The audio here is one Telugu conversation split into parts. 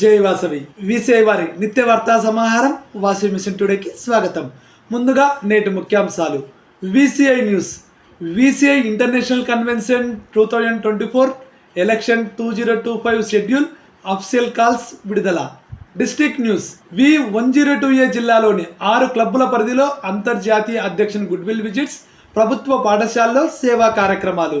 జై వాసవి. వీసీఐ వారి నిత్య వార్తా సమాహారం వాసవి మిషన్ టుడేకి స్వాగతం. ముందుగా నేటి ముఖ్యాంశాలు. VCI news. VCI international convention two thousand twenty four election two zero two five schedule official calls విడుదల. District news. V one zero two A జిల్లాలోని ఆరు క్లబ్బుల పరిధిలో అంతర్జాతీయ అధ్యక్షుని గుడ్విల్ విజిట్స్ ప్రభుత్వ పాఠశాలలో సేవా కార్యక్రమాలు.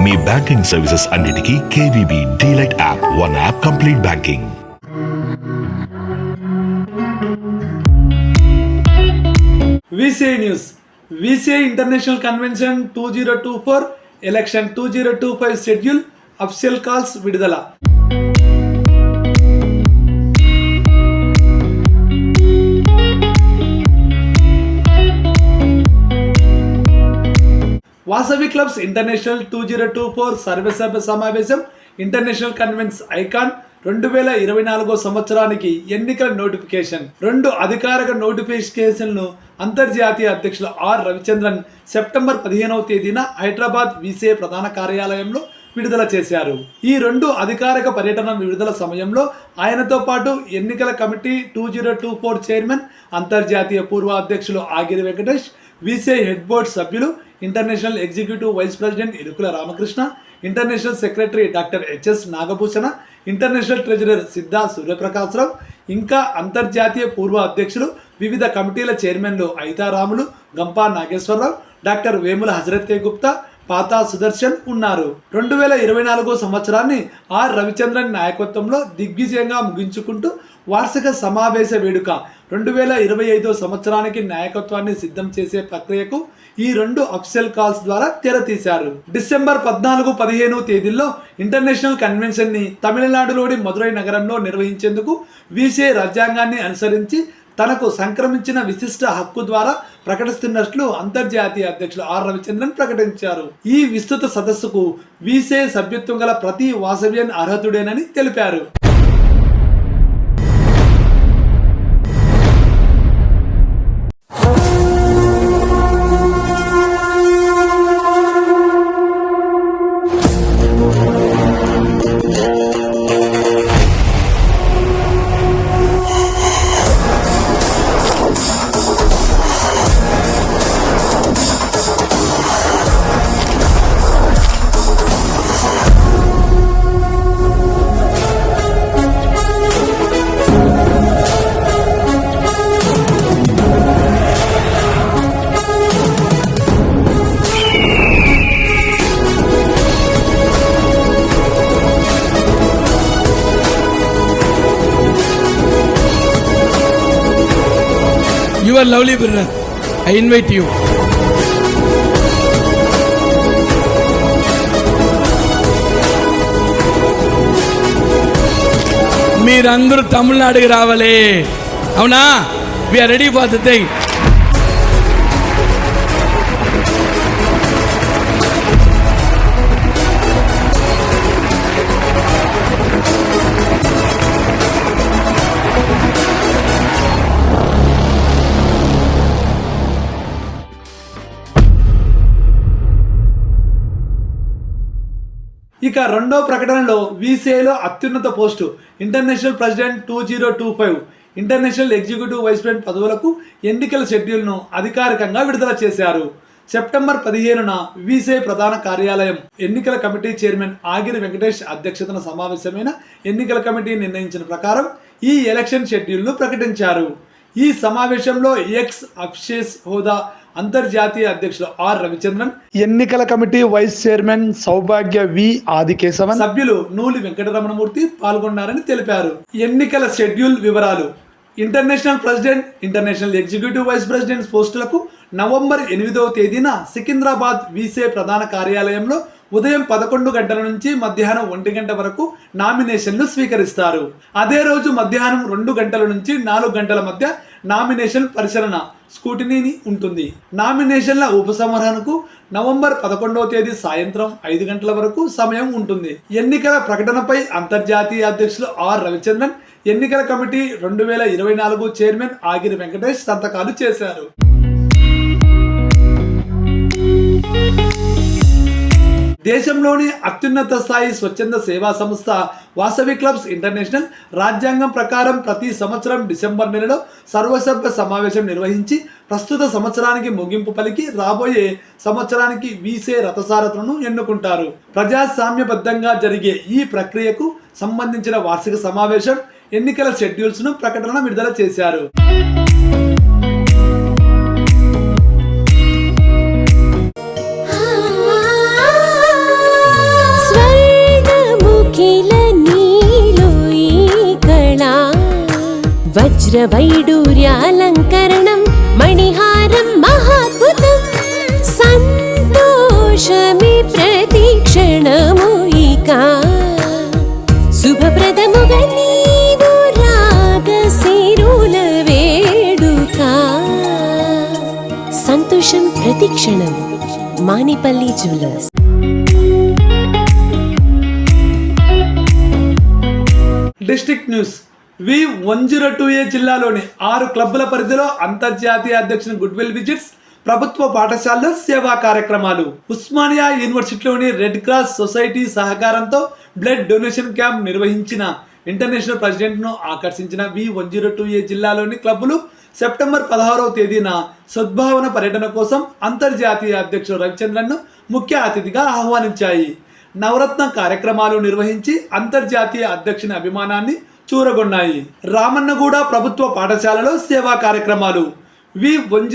మీ బ్యాంకింగ్ సర్వీసెస్ అన్నిటికీ KVB DLite app one app complete banking. VCI news VCI international convention two zero two four election two zero two five schedule official calls విడుదల. Vasavi clubs international two zero two four సర్వసభ్య సమావేశం ఇంటర్నేషనల్ కన్వెన్స్ ఐకాన్ రెండు వేల ఇరవై నాలుగో సంవత్సరానికి ఎన్నికల నోటిఫికేషన్. రెండు అధికారిక నోటిఫికేషన్లను అంతర్జాతీయ అధ్యక్షులు ఆర్ రవిచంద్రన్ సెప్టెంబర్ పదిహేనవ తేదీన హైదరాబాద్ వీసీఏ ప్రధాన కార్యాలయంలో విడుదల చేశారు. ఈ రెండు అధికారిక పర్యటన విడుదల సమయంలో ఆయనతో పాటు ఎన్నికల committee two zero two four chairman అంతర్జాతీయ పూర్వ అధ్యక్షులు Agiri Venkatesh VCI head board సభ్యులు international executive vice president Irukula Ramakrishna international secretary doctor HS Nagabhushana international treasurer Siddha Suryaprakashrao ఇంకా అంతర్జాతీయ పూర్వ అధ్యక్షులు వివిధ కమిటీల చైర్మన్లు ఐతారాములు గంపా నాగేశ్వరరావు డాక్టర్ వేముల హజరత్తే గుప్తా పాతా సుదర్శన్ ఉన్నారు. రెండు వేల ఇరవై నాలుగో సంవత్సరాన్ని ఆర్ రవిచంద్రన్ నాయకత్వంలో దిగ్విజయంగా ముగించుకుంటూ వార్షిక సమావేశ వేడుక రెండు వేల ఇరవై ఐదో సంవత్సరానికి నాయకత్వాన్ని సిద్ధం చేసే ప్రక్రియకు ఈ రెండు అఫిషియల్ కాల్స్ ద్వారా తెరతీశారు. డిసెంబర్ పద్నాలుగు పదిహేను తేదీల్లో ఇంటర్నేషనల్ కన్వెన్షన్ని తమిళనాడులోని మదురై నగరంలో నిర్వహించేందుకు వీసీఐ రాజ్యాంగాన్ని అనుసరించి తనకు సంక్రమించిన విశిష్ట హక్కు ద్వారా ప్రకటిస్తున్నట్లు అంతర్జాతీయ అధ్యక్షులు ఆర్ రవిచంద్రన్ ప్రకటించారు. ఈ విస్తృత సదస్సుకు వీసే సభ్యత్వం గల ప్రతి వాసవ్యన్ అర్హతుడేనని తెలిపారు. You are lovely, brother. I invite you. మీరందరూ తమిళనాడుకి రావాలి అవునా we're ready for the thing ఇక రెండో ప్రకటనలో వీసీఐలో అత్యున్నత post international president two zero two five international executive vice president పదవులకు ఎన్నికల షెడ్యూల్ను అధికారికంగా విడుదల చేశారు. సెప్టెంబర్ పదిహేనున వీసీఐ ప్రధాన కార్యాలయం ఎన్నికల కమిటీ చైర్మన్ ఆగిరి వెంకటేష్ అధ్యక్షతన సమావేశమైన ఎన్నికల కమిటీ నిర్ణయించిన ప్రకారం ఈ ఎలక్షన్ షెడ్యూల్ను ప్రకటించారు. ఈ సమావేశంలో ఎక్స్ అఫ్షేస్ హోదా అంతర్జాతీయ అధ్యక్షులు ఆర్ రవిచంద్రన్. ఎన్నికల committee vice chairman Saubhagya V Adikesavan. సభ్యులు నూలి వెంకటరమణమూర్తి పాల్గొన్నారని తెలిపారు. ఎన్నికల షెడ్యూల్ వివరాలు. International president international executive vice president పోస్టులకు నవంబర్ ఎనిమిదవ తేదీన సికింద్రాబాద్ వీసే ప్రధాన కార్యాలయంలో ఉదయం పదకొండు గంటల నుంచి మధ్యాహ్నం ఒంటి గంట వరకు నామినేషన్లు స్వీకరిస్తారు. అదే రోజు మధ్యాహ్నం రెండు గంటల నుంచి నాలుగు గంటల మధ్య నామినేషన్ పరిశీలన స్కూటినీని ఉంటుంది. నామినేషన్ల ఉపసంహరణకు నవంబర్ పదకొండవ తేదీ సాయంత్రం ఐదు గంటల వరకు సమయం ఉంటుంది. ఎన్నికల ప్రకటనపై అంతర్జాతీయ అధ్యక్షులు ఆర్ రవిచంద్రన్ ఎన్నికల కమిటీ రెండు వేల ఇరవై నాలుగు చైర్మన్ ఆగిరి వెంకటేష్ సంతకాలు చేశారు. దేశంలోని అత్యున్నత స్థాయి స్వచ్ఛంద సేవా సంస్థ వాసవి క్లబ్స్ ఇంటర్నేషనల్ రాజ్యాంగం ప్రకారం ప్రతి సంవత్సరం డిసెంబర్ నెలలో సర్వసభ్య సమావేశం నిర్వహించి ప్రస్తుత సంవత్సరానికి ముగింపు పలికి రాబోయే సంవత్సరానికి వీసే రథసారథులను ఎన్నుకుంటారు. ప్రజాస్వామ్యబద్ధంగా జరిగే ఈ ప్రక్రియకు సంబంధించిన వార్షిక సమావేశం ఎన్నికల షెడ్యూల్స్ను ప్రకటన విడుదల చేశారు. వజ్రవైడూర్యాలంకరణం మణిహారం మహాద్భుతం సంతోషమి ప్రతిక్షణము ఇక శుభప్రదముగా నీవు రాగ సిరుల వేడుక సంతోషం ప్రతిక్షణం Manipalli jewellers district news V one zero two A జిల్లాలోని ఆరు క్లబ్బుల పరిధిలో అంతర్జాతీయ అధ్యక్షుని గుడ్ విల్ విజిట్స్ ప్రభుత్వ పాఠశాలలో సేవా కార్యక్రమాలు. ఉస్మానియా యూనివర్సిటీలోని రెడ్ క్రాస్ సొసైటీ సహకారంతో బ్లడ్ డొనేషన్ క్యాంప్ నిర్వహించిన ఇంటర్నేషనల్ ప్రెసిడెంట్ను ఆకర్షించిన V one zero two A జిల్లాలోని క్లబ్బులు సెప్టెంబర్ పదహారవ తేదీన సద్భావన పర్యటన కోసం అంతర్జాతీయ అధ్యక్షుడు రవిచంద్రన్ను ముఖ్య అతిథిగా ఆహ్వానించాయి. నవరత్న కార్యక్రమాలు నిర్వహించి అంతర్జాతీయ అధ్యక్షుని అభిమానాన్ని చూరగొన్నాయి. రామన్నగూడ ప్రభుత్వ పాఠశాలలో సేవా కార్యక్రమాలు. వి. వన్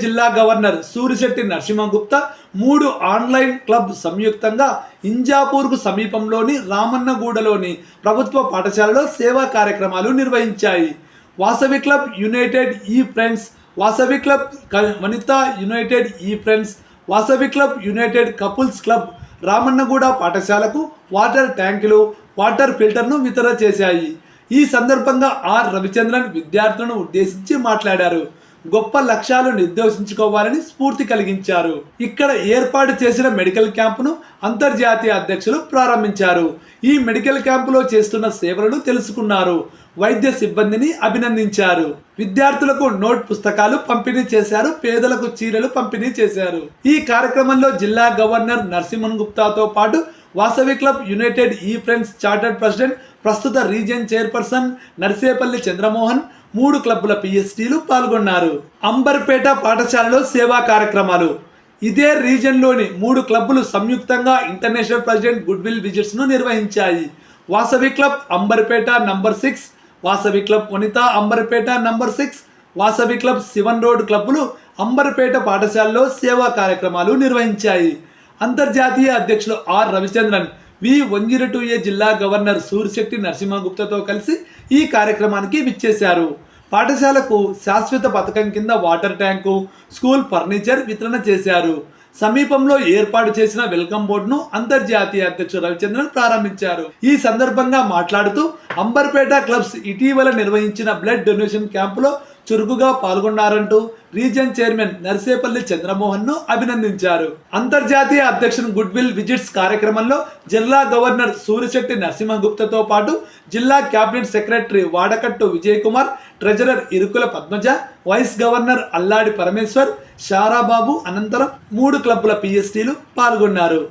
జిల్లా గవర్నర్ సూరిశెట్టి నరసింహగుప్తా మూడు ఆన్లైన్ క్లబ్ సంయుక్తంగా ఇంజాపూర్కు సమీపంలోని రామన్నగూడలోని ప్రభుత్వ పాఠశాలలో సేవా కార్యక్రమాలు నిర్వహించాయి. Vasavi club united E friends Vasavi club క- Vanitha united E friends Vasavi club united couples club Ramannaguda పాఠశాలకు వాటర్ ట్యాంకులు వాటర్ ఫిల్టర్ను వితరణ చేశాయి. ఈ సందర్భంగా ఆర్. రవిచంద్రన్ విద్యార్థులను ఉద్దేశించి మాట్లాడారు. గొప్ప లక్ష్యాలు నిర్దేశించుకోవాలని స్ఫూర్తి కలిగించారు. ఇక్కడ ఏర్పాటు చేసిన మెడికల్ క్యాంపును అంతర్జాతీయ అధ్యక్షులు ప్రారంభించారు. ఈ మెడికల్ క్యాంపులో చేస్తున్న సేవలను తెలుసుకున్నారు. వైద్య సిబ్బందిని అభినందించారు. విద్యార్థులకు నోట్ పుస్తకాలు పంపిణీ చేశారు. పేదలకు చీరలు పంపిణీ చేశారు. ఈ కార్యక్రమంలో జిల్లా గవర్నర్ నరసింహన్ గుప్తాతో పాటు Vasavi club united E friends chartered president ప్రస్తుత రీజియన్ చైర్పర్సన్ నర్సేపల్లి చంద్రమోహన్ మూడు క్లబ్బుల పిఎస్టీలు పాల్గొన్నారు. అంబర్పేట పాఠశాలలో సేవా కార్యక్రమాలు. ఇదే రీజియన్లోని మూడు క్లబ్బులు సంయుక్తంగా international president good will నిర్వహించాయి. Vasavi club Amberpet number six Vasavi club Vanitha Amberpet number six Vasavi club Shivan road క్లబ్బులు అంబర్పేట పాఠశాలలో సేవా కార్యక్రమాలు నిర్వహించాయి. అంతర్జాతీయ అధ్యక్షులు R Ravichandran. V. One zero two A జిల్లా గవర్నర్ సూర్యశక్తి నరసింహగుప్తతో కలిసి ఈ కార్యక్రమానికి విచ్చేశారు. పాఠశాలకు శాశ్వత పథకం కింద వాటర్ ట్యాంకు స్కూల్ ఫర్నిచర్ వితరణ చేశారు. సమీపంలో ఏర్పాటు చేసిన వెల్కమ్ బోర్డును అంతర్జాతీయ అధ్యక్షుడు రవిచంద్రన్ ప్రారంభించారు. ఈ సందర్భంగా మాట్లాడుతూ అంబర్పేట క్లబ్స్ ఇటీవల నిర్వహించిన బ్లడ్ డొనేషన్ క్యాంపులో చురుకుగా పాల్గొన్నారంటూ రీజియన్ చైర్మన్ నర్సేపల్లి చంద్రమోహన్ను అభినందించారు. అంతర్జాతీయ అధ్యక్షుని గుడ్ విల్ విజిట్స్ కార్యక్రమంలో జిల్లా గవర్నర్ సూర్యశెట్టి నరసింహగుప్తతో పాటు జిల్లా cabinet secretary Vadakattu Vijay Kumar treasurer Irukula Padmaja vice governor Alladi Parameshwar Sharababu అనంతరం మూడు క్లబ్బుల పిఎస్టీలు పాల్గొన్నారు.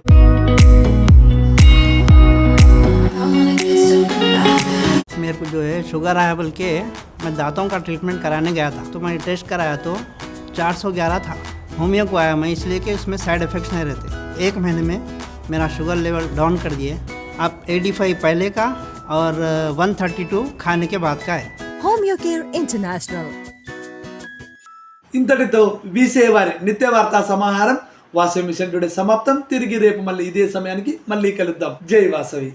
मेरे को जो है शुगर आया बोल के मैं दांतों का ट्रीटमेंट कराने गया था तो मैंने टेस्ट कराया तो 411 था होमियो को आया मैं इसलिए कि इसमें साइड इफ़ेक्ट्स नहीं रहते एक महीने में मेरा शुगर लेवल डाउन कर दिए अब 85 पहले का और 132 खाने के बाद का है Home Your Care International. ఇంతటితో వీసే వారి నిత్య వార్తా సమాహారం వాసవి మిషన్ టుడే సమాప్తం తిరిగి రేపు మళ్ళీ ఇదే సమయానికి మళ్ళీ కలుద్దాం జై వాసవి